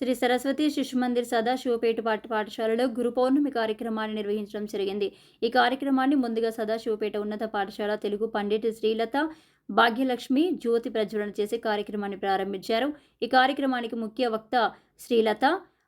శ్రీ సరస్వతి శిశు మందిర్ సదాశివపేట పాఠ పాఠశాలలో గురు పౌర్ణమి కార్యక్రమాన్ని నిర్వహించడం జరిగింది. ఈ కార్యక్రమాన్ని ముందుగా సదాశివపేట ఉన్నత పాఠశాల తెలుగు పండిట్ శ్రీలత భాగ్యలక్ష్మి జ్యోతి ప్రజ్వలన చేసి కార్యక్రమాన్ని ప్రారంభించారు. ఈ కార్యక్రమానికి ముఖ్య వక్త శ్రీలత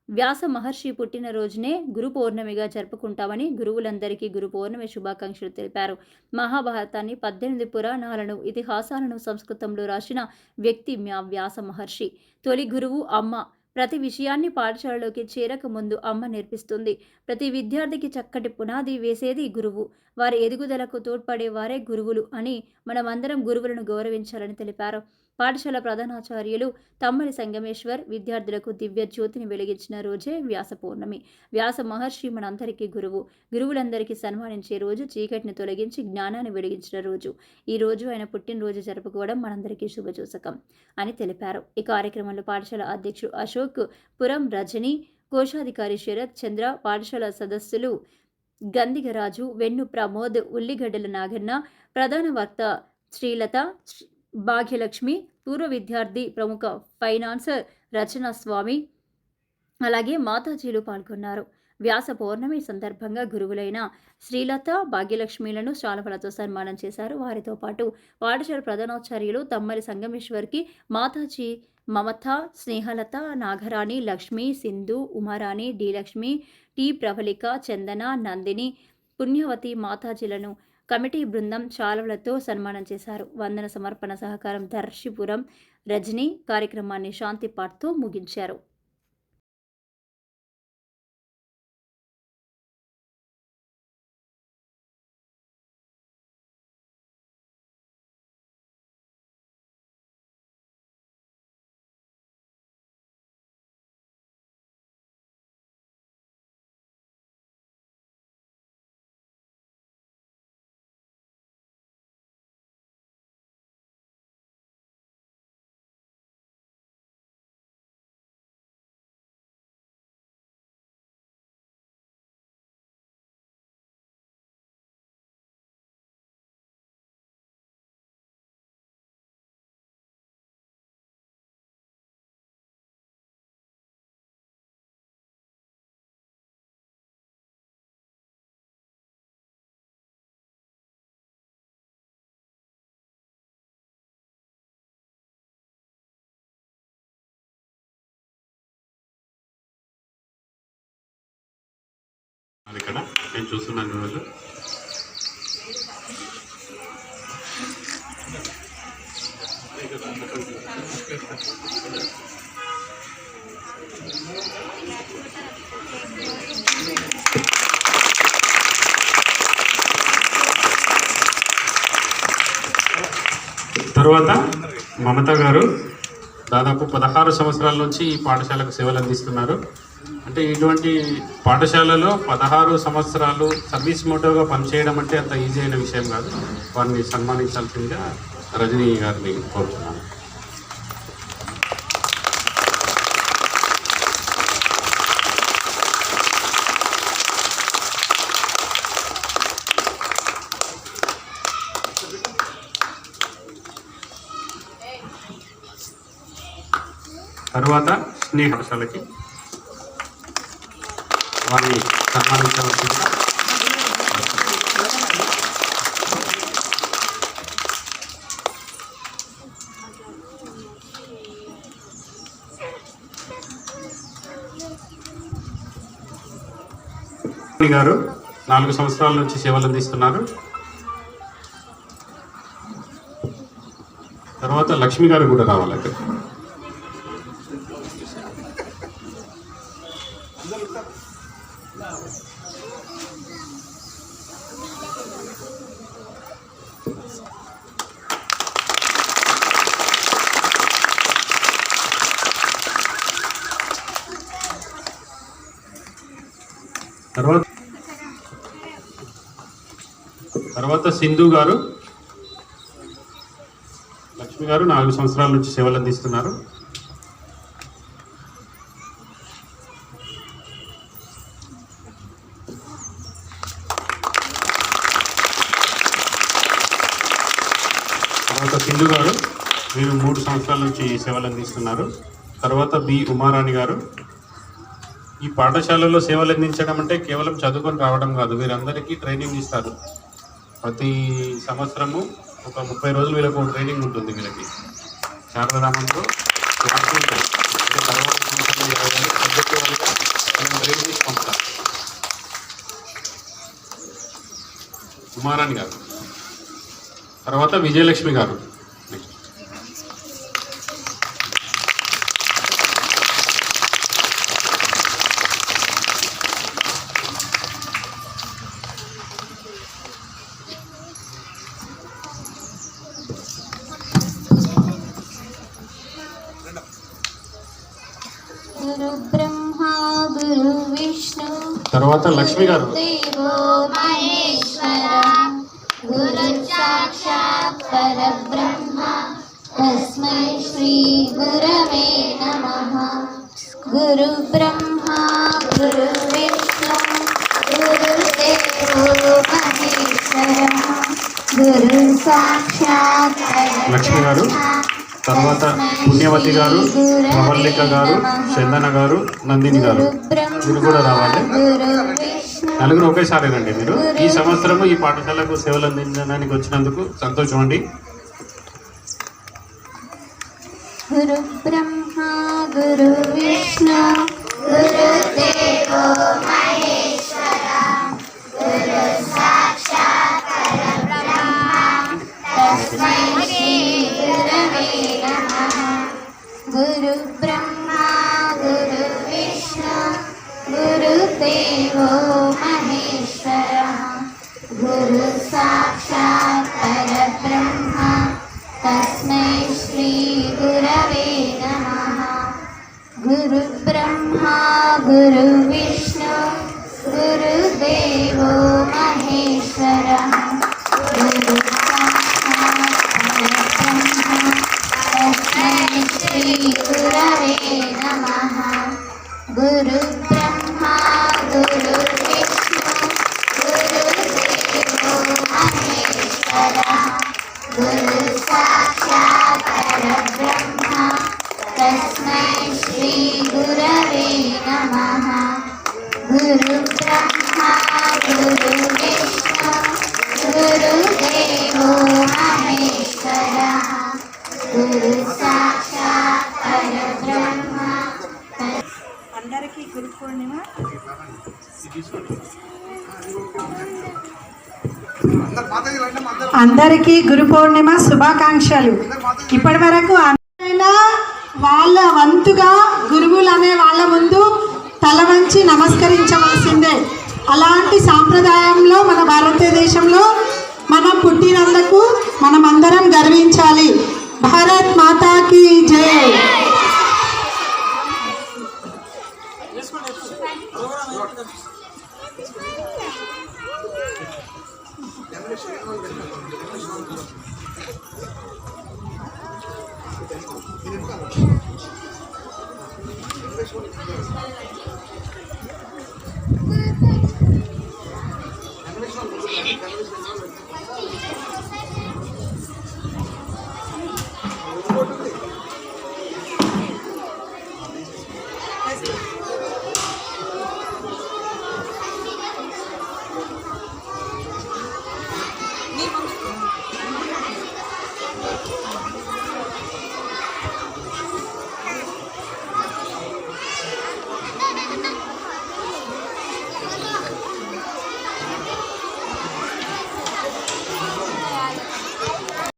వ్యాస మహర్షి పుట్టినరోజునే గురు పౌర్ణమిగా జరుపుకుంటామని గురువులందరికీ గురు పౌర్ణమి శుభాకాంక్షలు తెలిపారు. మహాభారతాన్ని పద్దెనిమిది పురాణాలను ఇతిహాసాలను సంస్కృతంలో రాసిన వ్యక్తి మ్యా వ్యాస మహర్షి. తొలి గురువు అమ్మ ప్రతి విషయాన్ని పాఠశాలలోకి చేరక ముందు అమ్మ నేర్పిస్తుంది. ప్రతి విద్యార్థికి చక్కటి పునాది వేసేది గురువు. వారి ఎదుగుదలకు తోడ్పడే వారే గురువులు అని మనమందరం గురువులను గౌరవించాలని తెలిపారు. పాఠశాల ప్రధానాచార్యులు తమ్మడి సంగమేశ్వర్ విద్యార్థులకు దివ్య జ్యోతిని వెలిగించిన రోజే వ్యాస పౌర్ణమి. వ్యాస మహర్షి మనందరికీ గురువు. గురువులందరికీ సన్మానించే రోజు చీకటిని తొలగించి జ్ఞానాన్ని వెలిగించిన రోజు. ఈ రోజు ఆయన పుట్టినరోజు జరుపుకోవడం మనందరికీ శుభచూసకం అని తెలిపారు. ఈ కార్యక్రమంలో పాఠశాల అధ్యక్షుడు అశోక్ పురం రజని కోశాధికారి శరత్ చంద్ర పాఠశాల సదస్సులు గందిగరాజు వెన్ను ప్రమోద్ ఉల్లిగడ్డల నాగన్న ప్రధాన వక్త శ్రీలత శ్రీ- భాగ్యలక్ష్మి పూర్వ విద్యార్థి ప్రముఖ ఫైనాన్సర్ రచనా స్వామి అలాగే మాతాజీలు పాల్గొన్నారు. వ్యాస పౌర్ణమి సందర్భంగా గురువులైన శ్రీలత భాగ్యలక్ష్మిలను శాలఫలతో సన్మానం చేశారు. వారితో పాటు పాఠశాల ప్రధానోచార్యులు తమ్మరి సంగమేశ్వర్కి మాతాజీ మమత స్నేహలత నాగరాణి లక్ష్మి సింధు ఉమారాణి డి లక్ష్మి టి ప్రవళిక చందన నందిని పుణ్యవతి మాతాజీలను కమిటీ బృందం శాలువలతో సన్మానం చేశారు. వందన సమర్పణ సహకారం దర్శిపురం రజనీ కార్యక్రమాన్ని శాంతి పాట్తో ముగించారు. ఇక్కడ నేను చూస్తున్నాను ఈరోజు. తర్వాత మమత గారు దాదాపు పదహారు సంవత్సరాల నుంచి ఈ పాఠశాలకు సేవలు అందిస్తున్నారు. అంటే ఇటువంటి పాఠశాలలో పదహారు సంవత్సరాలు సర్వీస్ మోటోగా పనిచేయడం అంటే అంత ఈజీ అయిన విషయం కాదు. వారిని సన్మానించాల్సిందిగా రజనీ గారిని కోరుతున్నాను. తర్వాత స్నేహ పాఠశాలకి వారిని సన్మానించవలసిందిగా గారు నాలుగు సంవత్సరాల నుంచి సేవలు అందిస్తున్నారు. తర్వాత లక్ష్మి గారు కూడా రావాలి అక్కడ. తర్వాత తర్వాత సింధు గారు లక్ష్మి గారు నాలుగు సంవత్సరాల నుంచి సేవలు అందిస్తున్నారు తర్వాత సింధు గారు మీరు మూడు సంవత్సరాల నుంచి సేవలు అందిస్తున్నారు. తర్వాత బి. ఉమారాణి గారు ఈ పాఠశాలలో సేవలు అందించడం అంటే కేవలం చదువుకొని రావడం కాదు వీరందరికీ ట్రైనింగ్ ఇస్తారు. ప్రతి సంవత్సరము ఒక ముప్పై రోజులు వీళ్ళకు ట్రైనింగ్ ఉంటుంది వీళ్ళకి. శారదారామంలో ఉమారాణి తర్వాత సబ్జెక్టు మనం గారు. తర్వాత విజయలక్ష్మి గారు. నెక్స్ట్ గురు బ్రహ్మ గురు విష్ణు తర్వాత లక్ష్మి గారు. దేవో మహేశ్వర గురు సాక్షాత్ లక్ష్మి గారు తర్వాత పుణ్యవతి గారు ప్రవల్లిక గారు చందన గారు నందిని గారు కూడా రావాలి. నలుగురు ఒకేసారేనండి మీరు. ఈ సంవత్సరం ఈ పాఠశాలకు సేవలు అందించడానికి వచ్చినందుకు సంతోషం అండి. గురు బ్రహ్మ గురు విష్ణు గురు దేవో మహేశ్వర గురు సాక్షాత్ పరబ్రహ్మ తస్మై శ్రీ గురవే నమః. గురు బ్రహ్మ గురు విష్ణు గురు దేవో అందరికీ గురు పూర్ణిమ అందరికీ గురు పౌర్ణిమ శుభాకాంక్షలు. ఇప్పటి వరకు అందరైనా వాళ్ళ వంతుగా గురువులు అనే వాళ్ళ ముందు తల వంచి నమస్కరించవలసిందే. అలాంటి సాంప్రదాయంలో మన భారతదేశంలో మనం పుట్టినందుకు మనమందరం గర్వించాలి. భారత్ మాతాకి జై. 孙子，孙子。咱们是那个什么，咱们是那个。啊，咱们是那个什么？咱们是那个。Oh,